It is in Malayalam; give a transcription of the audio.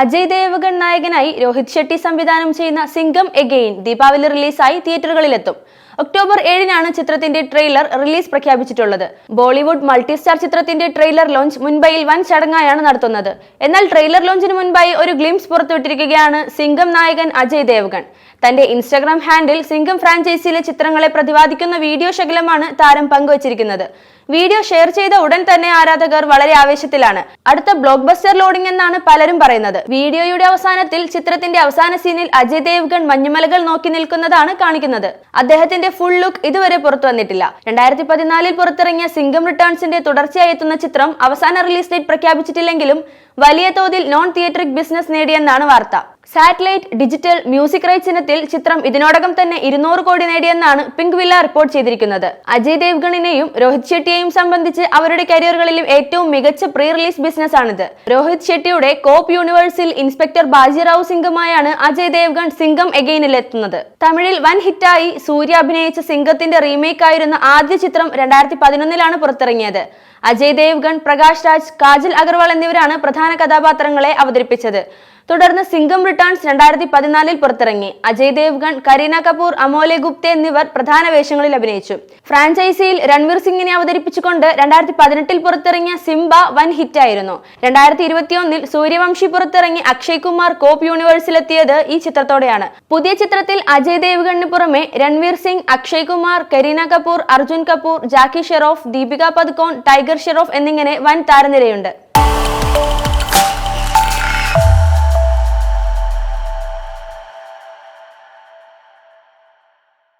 അജയ് ദേവഗൺ നായകനായി രോഹിത് ഷെട്ടി സംവിധാനം ചെയ്യുന്ന സിംഗം എഗെയിൻ ദീപാവലി റിലീസായി തിയേറ്ററുകളിലെത്തും. ഒക്ടോബർ ഏഴിനാണ് ചിത്രത്തിന്റെ ട്രെയിലർ റിലീസ് പ്രഖ്യാപിച്ചിട്ടുള്ളത്. ബോളിവുഡ് മൾട്ടിസ്റ്റാർ ചിത്രത്തിന്റെ ട്രെയിലർ ലോഞ്ച് മുംബൈയിൽ വൻ ചടങ്ങായാണ് നടത്തുന്നത്. എന്നാൽ ട്രെയിലർ ലോഞ്ചിന് മുൻപായി ഒരു ഗ്ലിംസ് പുറത്തുവിട്ടിരിക്കുകയാണ് സിംഗം നായകൻ അജയ് ദേവ്ഗൺ. തന്റെ ഇൻസ്റ്റാഗ്രാം ഹാൻഡിൽ സിംഗം ഫ്രാഞ്ചൈസിയിലെ ചിത്രങ്ങളെ പ്രതിപാദിക്കുന്ന വീഡിയോ ശകലമാണ് താരം പങ്കുവച്ചിരിക്കുന്നത്. വീഡിയോ ഷെയർ ചെയ്ത ഉടൻ തന്നെ ആരാധകർ വളരെ ആവേശത്തിലാണ്. അടുത്ത ബ്ലോക്ക് ബസ്റ്റർ ലോഡിംഗ് എന്നാണ് പലരും പറയുന്നത്. വീഡിയോയുടെ അവസാനത്തിൽ ചിത്രത്തിന്റെ അവസാന സീനിൽ അജയ് ദേവ്ഗൺ മഞ്ഞുമലകൾ നോക്കി നിൽക്കുന്നതാണ് കാണിക്കുന്നത്. അദ്ദേഹത്തിന്റെ ഫുൾ ലുക്ക് ഇതുവരെ പുറത്തു വന്നിട്ടില്ല. രണ്ടായിരത്തി പതിനാലിൽ പുറത്തിറങ്ങിയ സിംഗം റിട്ടേൺസിന്റെ തുടർച്ചയായി എത്തുന്ന ചിത്രം അവസാന റിലീസ് ഡേറ്റ് പ്രഖ്യാപിച്ചിട്ടില്ലെങ്കിലും വലിയ തോതിൽ നോൺ തിയേറ്ററിക് ബിസിനസ് നേടിയെന്നാണ് വാർത്ത. സാറ്റലൈറ്റ് ഡിജിറ്റൽ മ്യൂസിക് റൈറ്റ്സ് ഇനത്തിൽ ചിത്രം ഇതിനോടകം തന്നെ ഇരുന്നൂറ് കോടി നേടിയെന്നാണ് പിങ്ക് വില്ല റിപ്പോർട്ട് ചെയ്തിരിക്കുന്നത്. അജയ് ദേവ്ഗണിനെയും രോഹിത് ഷെട്ടിയെയും സംബന്ധിച്ച് അവരുടെ കരിയറുകളിലും ഏറ്റവും മികച്ച പ്രീ റിലീസ് ബിസിനസ് ആണിത്. രോഹിത് ഷെട്ടിയുടെ കോപ്പ് യൂണിവേഴ്സിൽ ഇൻസ്പെക്ടർ ബാജിറാവു സിംഗുമായാണ് അജയ് ദേവ്ഗൺ സിംഗം എഗെയിനിൽ എത്തുന്നത് തമിഴിൽ വൻ ഹിറ്റായി സൂര്യ അഭിനയിച്ച സിംഗത്തിന്റെ റീമേക്ക് ആയിരുന്ന ആദ്യ ചിത്രം രണ്ടായിരത്തി പതിനൊന്നിലാണ് പുറത്തിറങ്ങിയത്. അജയ് ദേവ്ഗൺ പ്രകാശ് രാജ് കാജൽ അഗർവാൾ എന്നിവരാണ് പ്രധാന കഥാപാത്രങ്ങളെ അവതരിപ്പിച്ചത്. തുടർന്ന് സിംഗം റിട്ടേൺസ് രണ്ടായിരത്തി പതിനാലിൽ പുറത്തിറങ്ങി. അജയ് ദേവ്ഗൺ കരീന കപൂർ അമോലെ ഗുപ്തെ എന്നിവർ പ്രധാന വേഷങ്ങളിൽ അഭിനയിച്ചു. ഫ്രാഞ്ചൈസിയിൽ രൺവീർ സിംഗിനെ അവതരിപ്പിച്ചുകൊണ്ട് രണ്ടായിരത്തി പതിനെട്ടിൽ പുറത്തിറങ്ങിയ സിംബ വൻ ഹിറ്റായിരുന്നു. രണ്ടായിരത്തി ഇരുപത്തിയൊന്നിൽ സൂര്യവംശി പുറത്തിറങ്ങി അക്ഷയ് കുമാർ കോപ്പ് യൂണിവേഴ്സിലെത്തിയത് ഈ ചിത്രത്തോടെയാണ്. പുതിയ ചിത്രത്തിൽ അജയ് ദേവ്ഗണിന് പുറമെ രൺവീർ സിംഗ് അക്ഷയ് കുമാർ കരീന കപൂർ അർജുൻ കപൂർ ജാക്കി ഷെറോഫ് ദീപിക പദുക്കോൺ ടൈഗർ ഷെറോഫ് എന്നിങ്ങനെ വൻ താരനിരയുണ്ട്.